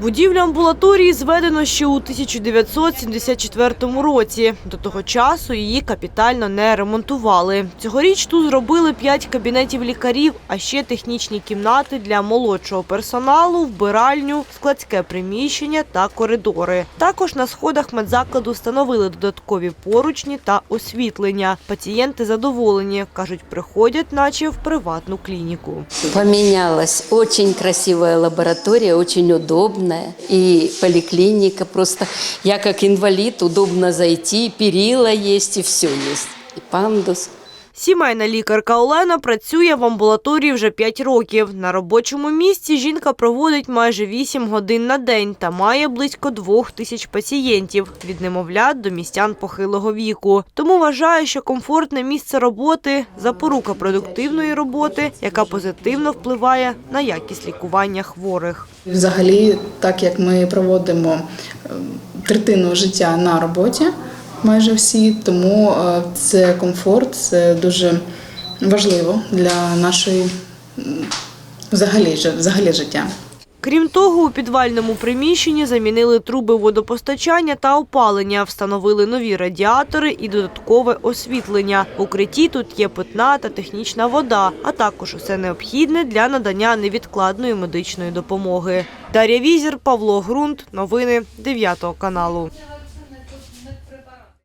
Будівлю амбулаторії зведено ще у 1974 році. До того часу її капітально не ремонтували. Цьогоріч тут зробили п'ять кабінетів лікарів, а ще технічні кімнати для молодшого персоналу, вбиральню, складське приміщення та коридори. Також на сходах медзакладу встановили додаткові поручні та освітлення. Пацієнти задоволені, кажуть, приходять, наче в приватну клініку. Поменялась. Очень красивая лаборатория, очень удобная. И поликлиника просто. Я как инвалид, удобно зайти, перила есть и все есть. И пандус. Сімейна лікарка Олена працює в амбулаторії вже 5 років. На робочому місці жінка проводить майже 8 годин на день та має близько двох тисяч пацієнтів від немовлят до містян похилого віку. Тому вважає, що комфортне місце роботи запорука продуктивної роботи, яка позитивно впливає на якість лікування хворих. Взагалі, так як ми проводимо е, третину життя на роботі, майже всі, тому е, це комфорт, це дуже важливо для нашої взагалі, взагалі життя. Крім того, у підвальному приміщенні замінили труби водопостачання та опалення, встановили нові радіатори і додаткове освітлення. В укритті тут є питна та технічна вода, а також усе необхідне для надання невідкладної медичної допомоги. Дар'я Візір, Павло Грунт. Новини 9 каналу.